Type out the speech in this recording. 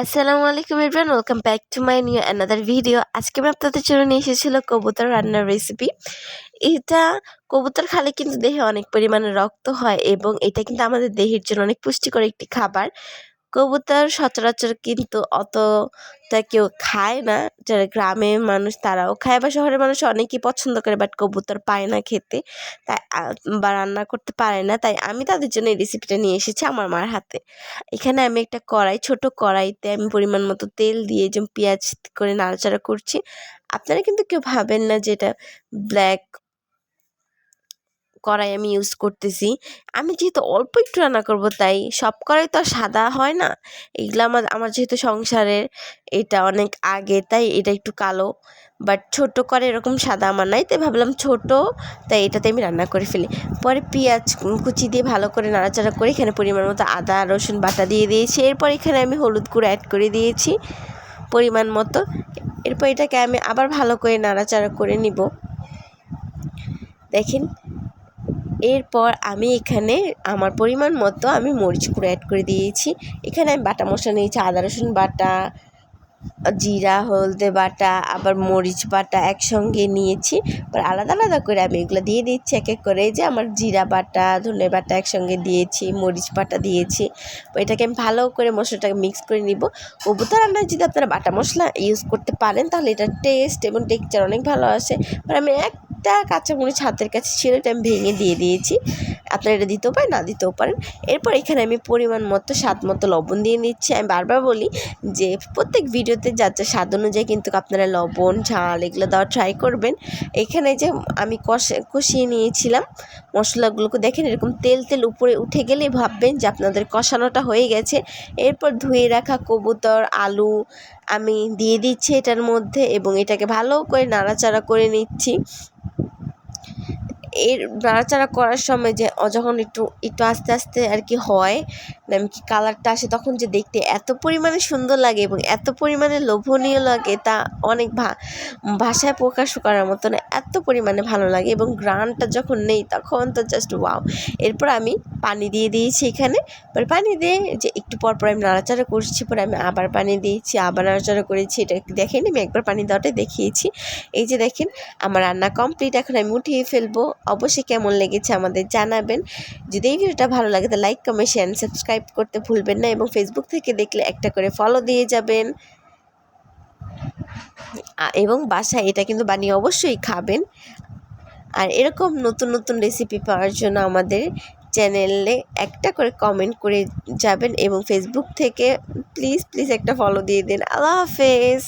আসসালামু আলাইকুম everyone welcome back to my new another video আজকে আমি আপনাদের জন্য নিয়ে এসেছিল কবুতর রান্নার রেসিপি এটা কবুতর খালে কিন্তু দেহে অনেক পরিমাণে রক্ত হয় এবং এটা কিন্তু আমাদের দেহের জন্য অনেক পুষ্টিকর একটি খাবার। কবুতর সচরাচর কিন্তু অতটা কেউ খায় না। যারা গ্রামের মানুষ তারাও খায় বা শহরের মানুষ অনেকেই পছন্দ করে বাট কবুতর পায় না খেতে। তাই বা রান্না করতে পারে না। তাই আমি তাদের জন্য এই রেসিপিটা নিয়ে এসেছি আমার মার হাতে। এখানে আমি একটা কড়াই, ছোট কড়াইতে আমি পরিমাণ মতো তেল দিয়ে যে পেঁয়াজ করে নাড়াচাড়া করছি। আপনারা কিন্তু কেউ ভাবেন না যে এটা ব্ল্যাক কড়াই আমি ইউজ করতেছি। আমি যেহেতু অল্প একটু রান্না করব, তাই সব কড়াই তো সাদা হয় না। এগুলো আমার আমার যেহেতু সংসারের, এটা অনেক আগে, তাই এটা একটু কালো। বাট ছোট করে এরকম সাদা আমার নাই, তাই ভাবলাম ছোট, তাই এটাতে আমি রান্না করে ফেলি। পরে পেঁয়াজ কুচি দিয়ে ভালো করে নাড়াচাড়া করে এখানে পরিমাণ মতো আদা, রসুন বাটা দিয়ে দিয়েছি। এরপর এখানে আমি হলুদ গুঁড়ো অ্যাড করে দিয়েছি, পরিমাণ মতো। এরপর এটাকে আমি আবার ভালো করে নাড়াচাড়া করে নিব। দেখেন এরপর আমি এখানে আমার পরিমাণ মতো আমি মরিচ গুঁড়ো অ্যাড করে দিয়েছি। এখানে আমি বাটা মশলা নিয়েছি, আদা, রসুন বাটা, জিরা, হলদে বাটা, আবার মরিচ বাটা একসঙ্গে নিয়েছি। আলাদা আলাদা করে আমি এগুলো দিয়ে দিচ্ছি, এক এক করে যে আমার জিরা বাটা, ধনে বাটা একসঙ্গে দিয়েছি, মরিচ বাটা দিয়েছি। এটাকে আমি ভালো করে মশলাটাকে মিক্স করে নিব। কবুতর রান্নায় যদি আপনারা বাটা মশলা ইউজ করতে পারেন, তাহলে এটার টেস্ট এবং টেক্সচার অনেক ভালো আসে। আমি এক একটা কাঁচামরিচ হাতের কাছে ছিল, এটা আমি ভেঙে দিয়ে দিয়েছি। আপনারা এটা দিতেও পারেন, না দিতেও পারেন। এরপর এখানে আমি পরিমাণ মতো, স্বাদ মতো লবণ দিয়ে নিচ্ছি। আমি বারবার বলি যে, প্রত্যেক ভিডিওতে যা যা স্বাদ অনুযায়ী কিন্তু আপনারা লবণ, ঝাল এগুলো দেওয়া ট্রাই করবেন। এখানে যে আমি কষে, কষিয়ে নিয়েছিলাম মশলাগুলোকে, দেখেন এরকম তেল তেল উপরে উঠে গেলে ভাববেন যে আপনাদের কষানোটা হয়ে গেছে। এরপর ধুয়ে রাখা কবুতর, আলু আমি দিয়ে দিচ্ছি এটার মধ্যে এবং এটাকে ভালো করে নাড়াচাড়া করে নিচ্ছি। এর নাড়াচাড়া করার সময় যে যখন একটু একটু আস্তে আস্তে আর কি হয় কি কালারটা আসে তখন যে দেখতে এত পরিমাণে সুন্দর লাগে এবং এত পরিমাণে লোভনীয় লাগে তা অনেক ভাষায় প্রকাশ করার মতো না এত পরিমাণে ভালো লাগে এবং গ্রানটা যখন নেই তখন তো জাস্ট ওয়াও এরপর আমি পানি দিয়ে দিয়েছি এখানে। এবার পানি দিয়ে যে একটু পর পর আমি নাড়াচাড়া করছি, পরে আমি আবার পানি দিয়েছি, আবার নাড়াচাড়া করেছি। এটা দেখেন আমি একবার পানি দেওয়াটাই দেখিয়েছি। এই যে দেখেন আমার রান্না কমপ্লিট এখন আমি উঠিয়ে ফেলব। অবশ্যই কেমন লেগেছে আমাদের জানাবেন। যদি এই ভিডিওটা ভালো লাগে, তো লাইক কমেন্ট শেয়ার সাবস্ক্রাইব করতে ভুলবেন না এবং ফেসবুক থেকে দেখলে একটা করে ফলো দিয়ে যাবেন। এবং বাসায় এটা কিন্তু বানিয়ে অবশ্যই খাবেন। আর এরকম নতুন নতুন রেসিপি পাওয়ার জন্য আমাদের চ্যানেলে একটা করে কমেন্ট করে যাবেন এবং ফেসবুক থেকে প্লিজ প্লিজ একটা ফলো দিয়ে দিন। আল্লাহ হাফেজ!